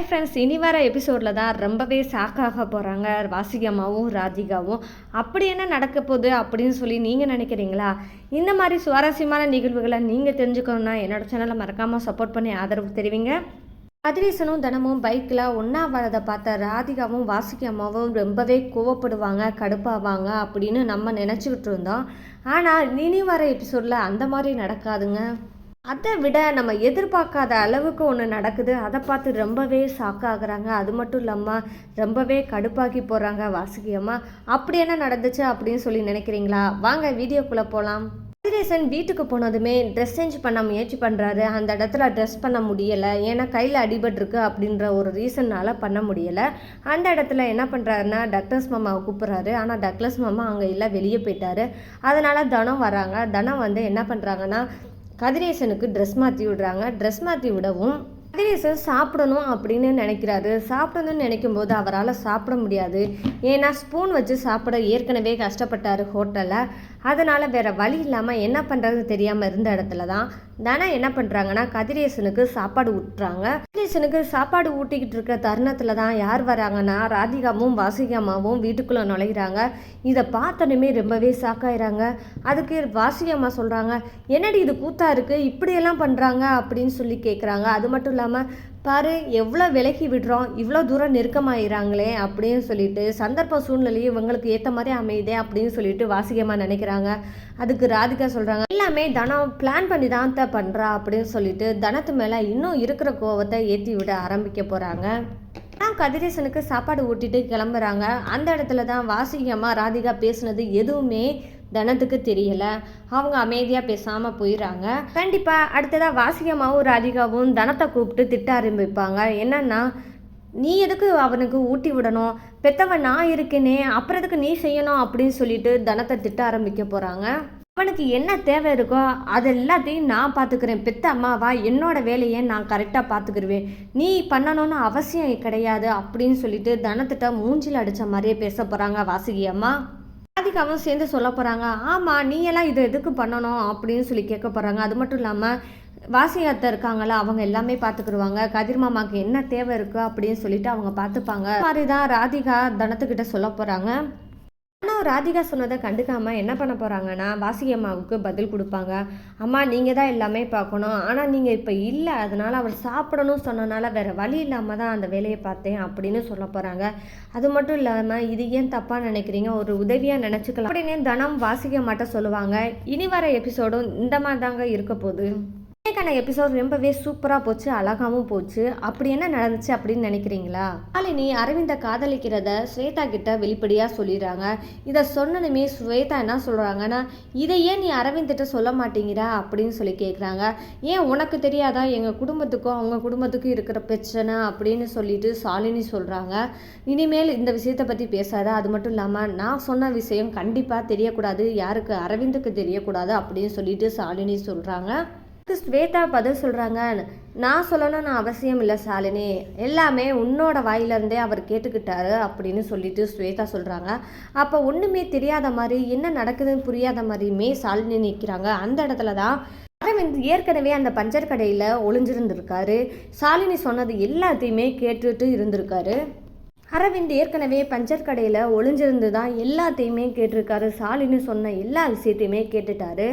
Hi friends இனி வர எபிசோடில் தான் ரொம்பவே சாக்காக போகிறாங்க வாசிகம்மாவும் ராதிகாவும். அப்படி என்ன நடக்க போகுது அப்படின்னு சொல்லி நீங்கள் நினைக்கிறீங்களா? இந்த மாதிரி சுவாரஸ்யமான நிகழ்வுகளை நீங்கள் தெரிஞ்சுக்கணுன்னா என்னோட சேனலை மறக்காமல் சப்போர்ட் பண்ணி ஆதரவு தெரிவிங்க. கதிரேசனும் தினமும் பைக்கில் ஒன்றா வரதை பார்த்த ராதிகாவும் வாசுகி அம்மாவும் ரொம்பவே கோவப்படுவாங்க கடுப்பாவாங்க அப்படின்னு நம்ம நினச்சிக்கிட்டு இருந்தோம். ஆனால் இனி வர எபிசோடில் அந்த மாதிரி நடக்காதுங்க. அதை விட நம்ம எதிர்பார்க்காத அளவுக்கு ஒன்று நடக்குது. அதை பார்த்து ரொம்பவே ஷாக் ஆகுறாங்க. அது மட்டும் இல்லாமல் ரொம்பவே கடுப்பாக்கி போகிறாங்க வாசுகி அம்மா. அப்படி என்ன நடந்துச்சு அப்படின்னு சொல்லி நினைக்கிறீங்களா? வாங்க வீடியோக்குள்ளே போகலாம் கதிரேசன் வீட்டுக்கு போனதுமே ட்ரெஸ் சேஞ்ச் பண்ண முயற்சி பண்ணுறாரு அந்த இடத்துல ட்ரெஸ் பண்ண முடியலை. ஏன்னா கையில் அடிபட்டிருக்கு அப்படின்ற ஒரு ரீசன்னால் பண்ண முடியலை. அந்த இடத்துல என்ன பண்ணுறாருன்னா டக்ளஸ் மாமாவை கூப்பிட்றாரு. ஆனால் டக்ளஸ் மாமா அங்கே இல்லை வெளியே போயிட்டாரு. அதனால் தனம் வராங்க. தனம் வந்து என்ன பண்ணுறாங்கன்னா கதிரேசனுக்கு ட்ரெஸ் மாற்றி விடுறாங்க. ட்ரெஸ் மாற்றி விடவும் கதிரேசன் சாப்பிடணும் அப்படின்னு நினைக்கிறாரு. சாப்பிடணும்னு நினைக்கும் போது அவரால் சாப்பிட முடியாது. ஏன்னா ஸ்பூன் வச்சு சாப்பிட ஏற்கனவே கஷ்டப்பட்டார் ஹோட்டலில் அதனால் வேறு வழி இல்லாமல் என்ன பண்ணுறதுன்னு தெரியாமல் இருந்த இடத்துல தான் தனா என்ன பண்ணுறாங்கன்னா கதிரேசனுக்கு சாப்பாடு ஊட்டுறாங்க. கதிரேசனுக்கு சாப்பாடு ஊட்டிக்கிட்டு இருக்க தருணத்தில் தான் யார் வராங்கன்னா ராதிகாவும் வாசிகாமாவும் வீட்டுக்குள்ளே நுழைகிறாங்க இதை பார்த்தனுமே ரொம்பவே ஷாக்காயிறாங்க அதுக்கு வாசிகம்மா சொல்கிறாங்க என்னடி இது கூத்தா இருக்குது இப்படியெல்லாம் பண்ணுறாங்க அப்படின்னு சொல்லி கேட்குறாங்க அது மட்டும் இல்லாமல் பாரு எவ்வளோ விலகி விடுறோம் இவ்வளோ தூரம் நெருக்கமாயிறாங்களே அப்படின்னு சொல்லிட்டு சந்தர்ப்ப சூழ்நிலையும் இவங்களுக்கு ஏற்ற மாதிரி அமையுதே அப்படின்னு சொல்லிட்டு வாசிகமாக நினைக்கிறாங்க. அதுக்கு ராதிகா சொல்கிறாங்க எல்லாமே தனம் பிளான் பண்ணி தான் தான் பண்ணுறா அப்படின்னு சொல்லிட்டு தனத்து மேலே இன்னும் இருக்கிற கோவத்தை ஏற்றி விட ஆரம்பிக்க போகிறாங்க கதிரேசனுக்கு சாப்பாடு ஊட்டிட்டு கிளம்புறாங்க. அந்த இடத்துல தான் வாசிகமாக ராதிகா பேசுனது எதுவுமே தனத்துக்கு தெரியல. அவங்க அமைதியாக பேசாமல் போயிடுறாங்க கண்டிப்பாக அடுத்ததாக வாசிகமாகவும் ராதிகாவும் தனத்தை கூப்பிட்டு திட்ட ஆரம்பிப்பாங்க. என்னன்னா நீ எதுக்கு அவனுக்கு ஊட்டி விடணும்? பெத்தவன் நான் இருக்கேனே அப்புறத்துக்கு நீ செய்யணும்? அப்படின்னு சொல்லிட்டு தனத்தை திட்ட ஆரம்பிக்க போகிறாங்க அவனுக்கு என்ன தேவை இருக்கோ அது எல்லாத்தையும் நான் பார்த்துக்கிறேன் பெத்த அம்மாவா என்னோட வேலையை நான் கரெக்டாக பார்த்துக்கிருவேன் நீ பண்ணணும்னு அவசியம் கிடையாது அப்படின்னு சொல்லிட்டு தனத்திட்ட மூஞ்சில் அடித்த மாதிரியே பேச போகிறாங்க வாசுகி அம்மா. ராதிகாவும் சேர்ந்து சொல்ல போகிறாங்க ஆமாம் நீ எல்லாம் இதை எதுக்கு பண்ணணும்? அப்படின்னு சொல்லி கேட்க போகிறாங்க அது மட்டும் இல்லாமல் வாசியாத்த இருக்காங்களா அவங்க எல்லாமே பார்த்துக்குருவாங்க கதிர் மாமாக்கு என்ன தேவை இருக்கு அப்படின்னு சொல்லிட்டு அவங்க பார்த்துப்பாங்க. மாதிரி தான் ராதிகா தனத்துக்கிட்ட சொல்ல போகிறாங்க ஆனால் ராதிகா சொன்னதை கண்டுக்காமல் என்ன பண்ண போகிறாங்கன்னா வாசிகி அம்மாவுக்கு பதில் கொடுப்பாங்க. அம்மா நீங்கள் தான் எல்லாமே பார்க்கணும். ஆனால் நீங்கள் இப்போ இல்லை. அதனால் அவர் சாப்பிடணும் சொன்னனால வேறு வழி இல்லாமல் தான் அந்த வேலையை பார்த்தேன் அப்படின்னு சொல்ல போகிறாங்க அது மட்டும் இல்லாமல் இது ஏன் தப்பாக நினைக்கிறீங்க? ஒரு உதவியாக நினச்சிக்கலாம். அப்படின்னு தனம் வாசிக்க மாட்ட சொல்லுவாங்க. இனி வர எபிசோடும் இந்த மாதிரி தாங்க இருக்க போகுது. இன்னைக்கான எபிசோட் ரொம்பவே சூப்பராக போச்சு அழகாகவும் போச்சு. அப்படி என்ன நடந்துச்சு அப்படின்னு நினைக்கிறீங்களா? மாலினி அரவிந்த காதலிக்கிறத ஸ்வேதா கிட்ட வெளிப்படையாக சொல்லிடுறாங்க. இதை சொன்னதுமே ஸ்வேதா என்ன சொல்கிறாங்கன்னா இதை ஏன் நீ அரவிந்திட்ட சொல்ல மாட்டேங்கிறா அப்படின்னு சொல்லி கேட்குறாங்க ஏன் உனக்கு தெரியாதா? எங்கள் குடும்பத்துக்கும் அவங்க குடும்பத்துக்கும் இருக்கிற பிரச்சனை அப்படின்னு சொல்லிட்டு சாலினி சொல்கிறாங்க இனிமேல் இந்த விஷயத்தை பற்றி பேசாத. அது மட்டும் இல்லாமல் நான் சொன்ன விஷயம் கண்டிப்பாக தெரியக்கூடாது. யாருக்கு? அரவிந்துக்கு தெரியக்கூடாது அப்படின்னு சொல்லிட்டு சாலினி சொல்கிறாங்க அதுக்கு ஸ்வேதா பதில் சொல்கிறாங்க நான் சொல்லணும்னு அவசியம் இல்லை சாலினி எல்லாமே உன்னோட வாயிலிருந்தே அவர் கேட்டுக்கிட்டாரு அப்படின்னு சொல்லிட்டு ஸ்வேதா சொல்கிறாங்க அப்போ ஒன்றுமே தெரியாத மாதிரி என்ன நடக்குதுன்னு புரியாத மாதிரியுமே சாலினி நிற்கிறாங்க அந்த இடத்துல தான் அரவிந்த் ஏற்கனவே அந்த பஞ்சர் கடையில் ஒளிஞ்சிருந்திருக்காரு. சாலினி சொன்னது எல்லாத்தையுமே கேட்டுட்டு இருந்திருக்காரு. அரவிந்த் ஏற்கனவே பஞ்சர் கடையில் ஒளிஞ்சிருந்து தான் எல்லாத்தையுமே கேட்டிருக்காரு. சாலினி சொன்ன எல்லா விஷயத்தையுமே கேட்டுட்டாரு.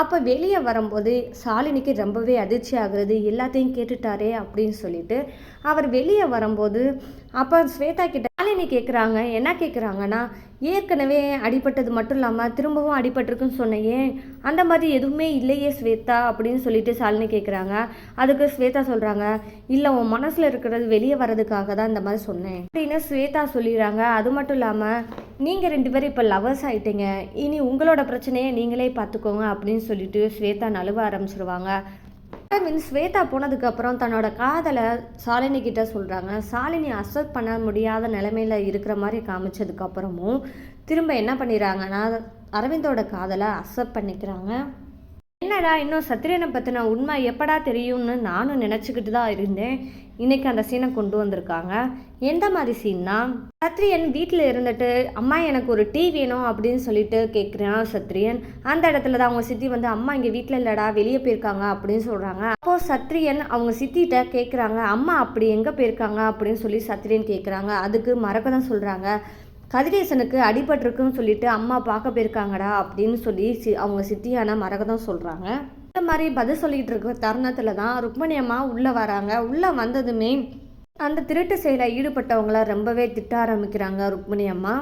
அப்போ வெளியே வரும்போது சாலினிக்கு ரொம்பவே அதிர்ச்சி ஆகுறது எல்லாத்தையும் கேட்டுட்டாரே அப்படின்னு சொல்லிட்டு அவர் வெளியே வரும்போது அப்போ ஸ்வேதா கிட்ட சாலினி கேட்குறாங்க என்ன கேட்குறாங்கன்னா ஏற்கனவே அடிபட்டது மட்டும் இல்லாமல் திரும்பவும் அடிபட்டிருக்குன்னு சொன்னையே அந்த மாதிரி எதுவுமே இல்லையே ஸ்வேதா அப்படின்னு சொல்லிட்டு சாலினி கேட்குறாங்க அதுக்கு ஸ்வேதா சொல்கிறாங்க இல்லை உன் மனசில் இருக்கிறது வெளியே வர்றதுக்காக தான் இந்த மாதிரி சொன்னேன். அப்படின்னு ஸ்வேதா சொல்லிடுறாங்க. அது மட்டும் இல்லாமல் நீங்கள் ரெண்டு பேரும் இப்போ லவர்ஸ் ஆகிட்டீங்க இனி உங்களோட பிரச்சனையை நீங்களே பார்த்துக்கோங்க அப்படின்னு சொல்லிட்டு ஸ்வேதா நழுவ ஆரம்பிச்சிருவாங்க. அரவிந்த் ஸ்வேதா போனதுக்கப்புறம் தன்னோட காதலை சாலினி கிட்ட சொல்கிறாங்க சாலினி அக்செப்ட் பண்ண முடியாத நிலைமையில இருக்கிற மாதிரி காமிச்சதுக்கப்புறமும் திரும்ப என்ன பண்ணிடுறாங்கன்னா அரவிந்தோட காதலை அக்செப்ட் பண்ணிக்கிறாங்க. என்னடா இன்னும் சத்திரியனை பற்றின உண்மை எப்படா தெரியும்னு நானும் நினச்சிக்கிட்டு தான் இருந்தேன். இன்னைக்கு அந்த சீனை கொண்டு வந்திருக்காங்க. எந்த மாதிரி சீன்னா? சத்ரியன் வீட்டில் இருந்துட்டு அம்மா எனக்கு ஒரு டீ வேணும் அப்படின்னு சொல்லிட்டு கேட்குறான் சத்ரியன். அந்த இடத்துல தான் அவங்க சித்தி வந்து அம்மா இங்கே வீட்டில் இல்லைடா வெளியே போயிருக்காங்க அப்படின்னு சொல்கிறாங்க அப்போது சத்ரியன் அவங்க சித்திகிட்ட கேட்குறாங்க அம்மா அப்படி எங்கே போயிருக்காங்க? அப்படின்னு சொல்லி சத்ரியன் கேட்குறாங்க அதுக்கு மறக்க தான் சொல்கிறாங்க கதிரேசனுக்கு அடிபட்டிருக்குன்னு சொல்லிட்டு அம்மா பார்க்க போயிருக்காங்கடா அப்படின்னு சொல்லி சி அவங்க சித்தியான மரகதம் சொல்கிறாங்க இந்த மாதிரி பதில் சொல்லிக்கிட்டு இருக்க தருணத்தில் தான் ருக்மணி அம்மா உள்ளே வராங்க. உள்ளே வந்ததுமே அந்த திருட்டு செயலை ஈடுபட்டவங்கள ரொம்பவே திட்ட ஆரம்பிக்கிறாங்க ருக்மணி அம்மா.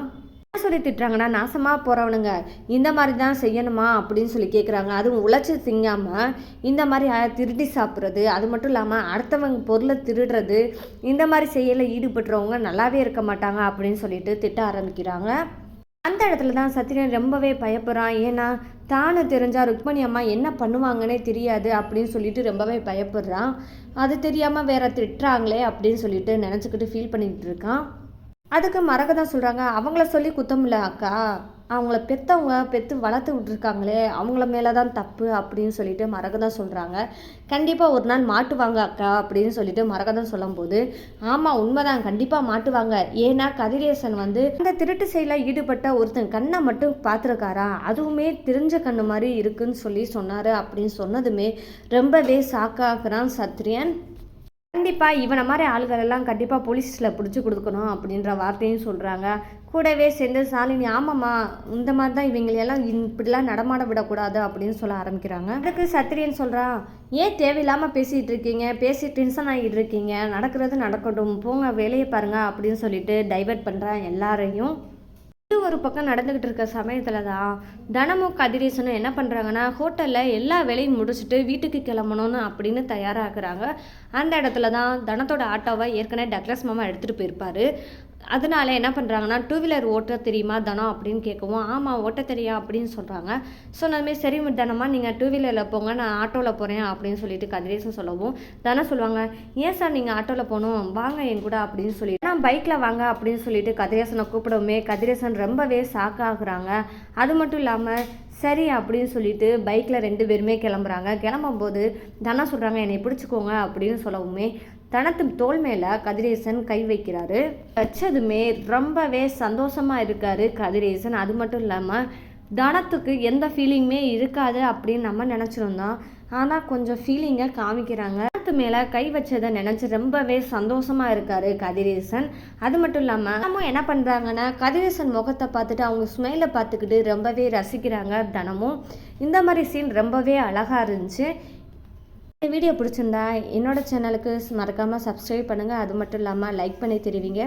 சொல்லி திட்டுறாங்கன்னா நாசமாக போகிறவனுங்க இந்த மாதிரி தான் செய்யணுமா அப்படின்னு சொல்லி கேட்குறாங்க அதுவும் உழைச்சி திங்காமல் இந்த மாதிரி திருடி சாப்பிட்றது அது மட்டும் இல்லாமல் அடுத்தவங்க பொருளை திருடுறது இந்த மாதிரி செயலில் ஈடுபட்டுறவங்க நல்லாவே இருக்க மாட்டாங்க அப்படின்னு சொல்லிட்டு திட்ட ஆரம்பிக்கிறாங்க. அந்த இடத்துல தான் சத்யன் ரொம்பவே பயப்படுறான். ஏன்னா தானு தெரிஞ்சால் ருக்மணி அம்மா என்ன பண்ணுவாங்கன்னே தெரியாது அப்படின்னு சொல்லிட்டு ரொம்பவே பயப்படுறான். அது தெரியாமல் வேற திட்டுறாங்களே அப்படின்னு சொல்லிட்டு நினச்சிக்கிட்டு ஃபீல் பண்ணிகிட்டு இருக்கான். அதுக்கு மறக்க தான் சொல்கிறாங்க அவங்கள சொல்லி குத்தம் இல்லை அக்கா. அவங்கள பெற்றவங்க பெற்று வளர்த்து விட்ருக்காங்களே அவங்கள மேலே தான் தப்பு அப்படின்னு சொல்லிட்டு மறக்க தான் சொல்கிறாங்க கண்டிப்பாக ஒரு நாள் மாட்டுவாங்க அக்கா அப்படின்னு சொல்லிட்டு மறக்க தான் சொல்லும்போது ஆமாம் உண்மைதான். கண்டிப்பாக மாட்டுவாங்க ஏன்னா கதிரேசன் வந்து அந்த திருட்டு செயலில் ஈடுபட்ட ஒருத்தன் கண்ணை மட்டும் பார்த்துருக்காரா? அதுவுமே தெரிஞ்ச கண்ணு மாதிரி இருக்குன்னு சொல்லி சொன்னார் அப்படின்னு சொன்னதுமே ரொம்பவே சாக்காகிறான் சத்ரியன். கண்டிப்பாக இவனை மாதிரி ஆளுகள் எல்லாம் கண்டிப்பாக போலீஸில் பிடிச்சி கொடுக்கணும் அப்படின்ற வார்த்தையும் சொல்கிறாங்க கூடவே சேர்ந்து சாலினி ஆமாம்மா இந்த மாதிரி தான் இவங்களையெல்லாம் இப்படிலாம் நடமாட விடக்கூடாது அப்படின்னு சொல்ல ஆரம்பிக்கிறாங்க. அதுக்கு சத்திரியன் சொல்கிறான் ஏன் தேவையில்லாமல் பேசிகிட்டு இருக்கீங்க? பேசி டென்ஷன் ஆகிட்டு இருக்கீங்க. நடக்கிறது நடக்கட்டும். போங்க வேலையை பாருங்கள் அப்படின்னு சொல்லிட்டு டைவர்ட் பண்ணுறான் எல்லாரையும். இது ஒரு பக்கம் நடந்துக்கிட்டு இருக்க சமயத்தில் தான் தனமும் கதிரேசனும் என்ன பண்ணுறாங்கன்னா ஹோட்டலில் எல்லா வேலையும் முடிச்சுட்டு வீட்டுக்கு கிளம்பணும்னு அப்படின்னு தயாராகிறாங்க. அந்த இடத்துல தான் தனத்தோட ஆட்டோவை ஏற்கனவே டக்ளஸ் மாமா எடுத்துகிட்டு போயிருப்பார். அதனால என்ன பண்ணுறாங்கன்னா டூ வீலர் ஓட்ட தெரியுமா தனம் அப்படின்னு கேட்கவும் ஆமாம் ஓட்ட தெரியும் அப்படின்னு சொல்கிறாங்க சொன்னதுமே சரி தனமா நீங்கள் டூ வீலரில் போங்க நான் ஆட்டோவில் போகிறேன் அப்படின்னு சொல்லிட்டு கதிரேசன் சொல்லவும் தனம் சொல்லுவாங்க ஏன் சார் நீங்கள் ஆட்டோவில் போகணும்? வாங்க என் கூட அப்படின்னு சொல்லி நான் பைக்கில் வாங்க அப்படின்னு சொல்லிட்டு கதிரேசனை கூப்பிடவுமே கதிரேசன் ரொம்பவே சாக்காகிறாங்க அது மட்டும் இல்லாமல் சரி அப்படின்னு சொல்லிட்டு பைக்கில் ரெண்டு பேருமே கிளம்புறாங்க. கிளம்பும்போது தனம் சொல்கிறாங்க என்னை பிடிச்சிக்கோங்க அப்படின்னு சொல்லவுமே தனத்து தோல் மேலே கதிரேசன் கை வைக்கிறாரு. வச்சதுமே ரொம்பவே சந்தோஷமாக இருக்காரு கதிரேசன். அது மட்டும் இல்லாமல் தனத்துக்கு எந்த ஃபீலிங்குமே இருக்காது அப்படின்னு நம்ம நினச்சிருந்தோம். ஆனால் கொஞ்சம் ஃபீலிங்கை காமிக்கிறாங்க. தனத்து மேலே கை வச்சதை நினச்சி ரொம்பவே சந்தோஷமாக இருக்காரு கதிரேசன். அது மட்டும் இல்லாமல் நம்ம என்ன பண்ணுறாங்கன்னா கதிரேசன் முகத்தை பார்த்துட்டு அவங்க ஸ்மைலை பார்த்துக்கிட்டு ரொம்பவே ரசிக்கிறாங்க தனமும். இந்த மாதிரி சீன் ரொம்பவே அழகாக இருந்துச்சு. இந்த வீடியோ பிடிச்சிருந்தா என்னோட சேனலுக்கு மறக்காமல் சப்ஸ்கிரைப் பண்ணுங்கள் அது மட்டும் இல்லாமல் லைக் பண்ணி தெரிவிங்க.